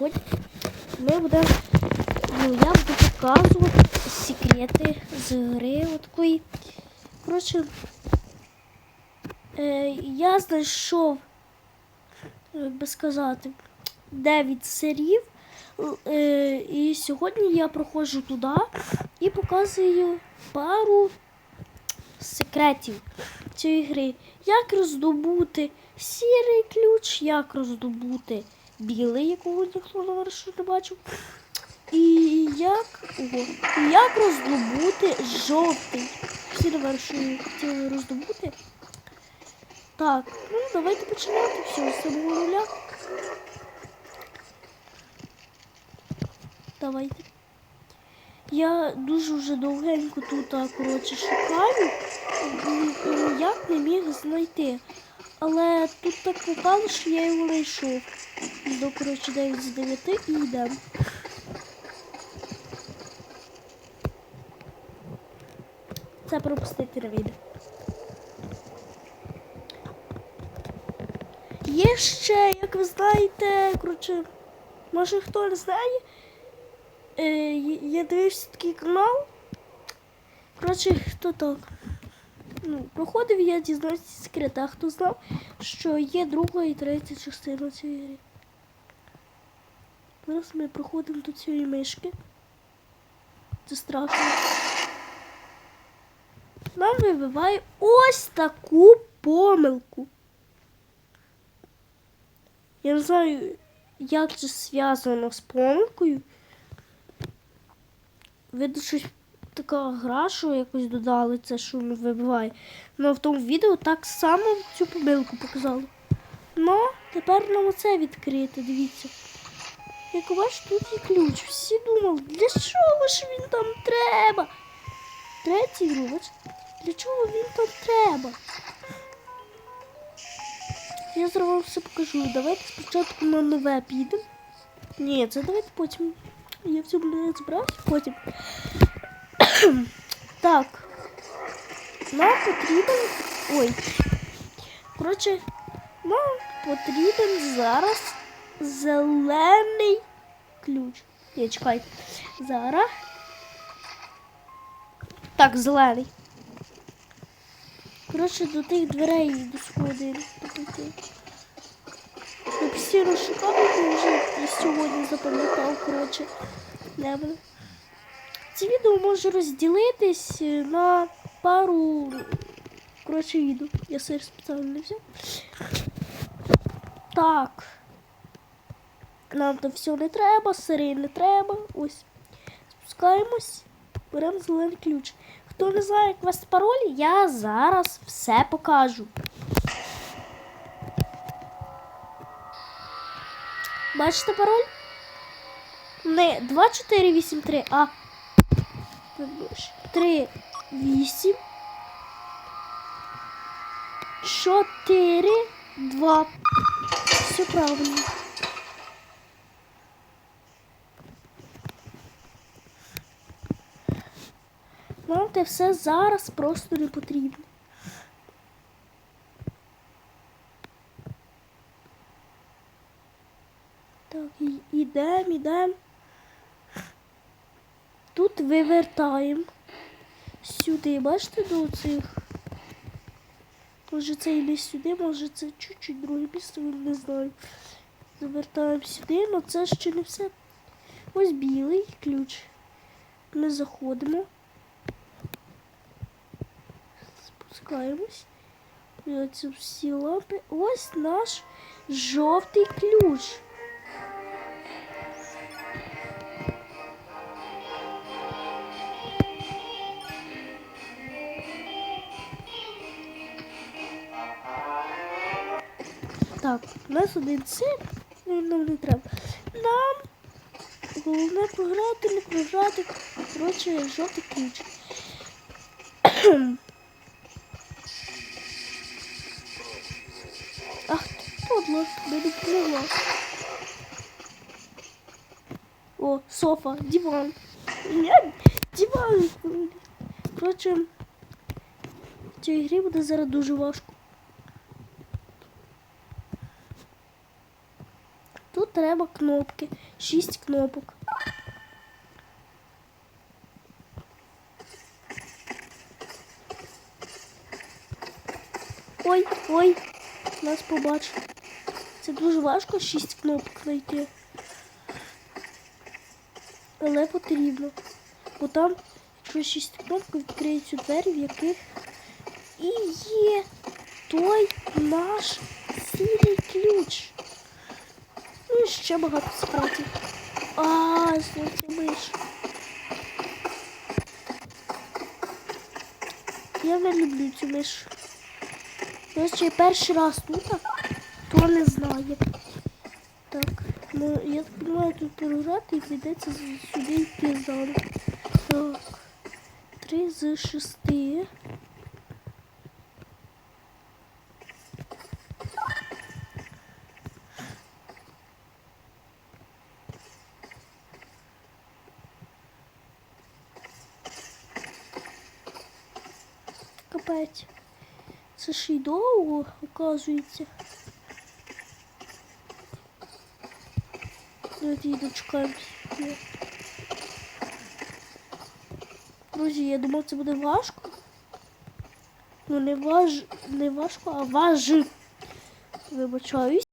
Ми будемо, ну, я буду показувати секрети з гри такої. Коротше, е, я знайшов, як би сказати, 9 серів. Е, і сьогодні я проходжу туди і показую пару секретів цієї гри. Як роздобути сірий ключ, як роздобути білий, якого ніхто на вершу не бачив. І як, о, як роздобути жовтий. Всі на вершу хотіли роздобути. Так, ну давайте починати все з самого нуля. Давайте. Я дуже вже довгенько тут коротше, шукаю, ніяк не міг знайти. Але тут так попало, що я його знайшов. До, коротше, 9 з 9 і йдемо. Це пропустити не. Є ще, як ви знаєте, коротше, може хто не знає, е, я дивився такий канал. Коротше, хто так? Ну, проходив я дізнався секрет, а хто знав, що є друга і третя частина цієї гри. Зараз ми проходимо до цієї мишки. Це страшно. Нам вибиває ось таку помилку. Я не знаю, як це зв'язано з помилкою. Видно, щось така гра, що якось додали це, що вибиває. Ну в тому відео так само цю помилку показали. Ну, тепер нам оце відкрити, дивіться. Як бачите, тут є ключ. Всі думали, для чого ж він там треба? Третій бачите? Для чого він там треба? Я зараз все покажу. Давайте спочатку на нове підемо. Ні, це давайте потім. Я в цьому не потім. Так. Нам потрібен. Ой. Коротше, нам потрібен зараз зелений ключ. Ні, чекай. Зараз. Так, зелений. Коротше, до тих дверей до сходи. Шукав, я вже сьогодні запам'ятав, коротше, не буде. Це відео може розділитись на пару коротше, відео. Я сир спеціально не взяв. Так. Нам там все не треба, сири не треба. Ось. Спускаємось, беремо зелений ключ. Хто не знає, як ввести пароль, я зараз все покажу. Бачите пароль? Не 2483, а 3, 8, 4, 2. Все правильно. Нам те все зараз просто не потрібно. Так, ідемо, ідемо. Тут вивертаємо. Сюди, бачите, до цих. Може це йде сюди, може це чуть-чуть друге місце, не знаю. Завертаємо сюди, але це ще не все. Ось білий ключ. Ми заходимо. Спускаємось. Оце всі лампи. Ось наш жовтий ключ. Так, у нас один сир, нам не треба. Нам головне програти, не програти. Коротше, жовтий ключ. Ах, подло, не допомогла. О, софа, диван. Я диван. Коротше, в цій грі буде зараз дуже важко. Тут треба кнопки. Шість кнопок. Ой, ой, нас побачили. Це дуже важко шість кнопок знайти. Але потрібно. Бо там, якщо шість кнопок, відкриються двері, в яких і є той наш сірий ключ. Ще багато секретів. А, золоті миш. Я не люблю цю миш. Я ще перший раз тут, то не знає. Так, ну я так понимаю, тут переграти і прийдеться сюди йти заново. Так. Три з шести. Капець. Це ще й довго, оказується. Друзі, дочекаємось. Друзі, я думав, це буде важко. Ну, не важ... не важко, а важ. Вибачаюсь.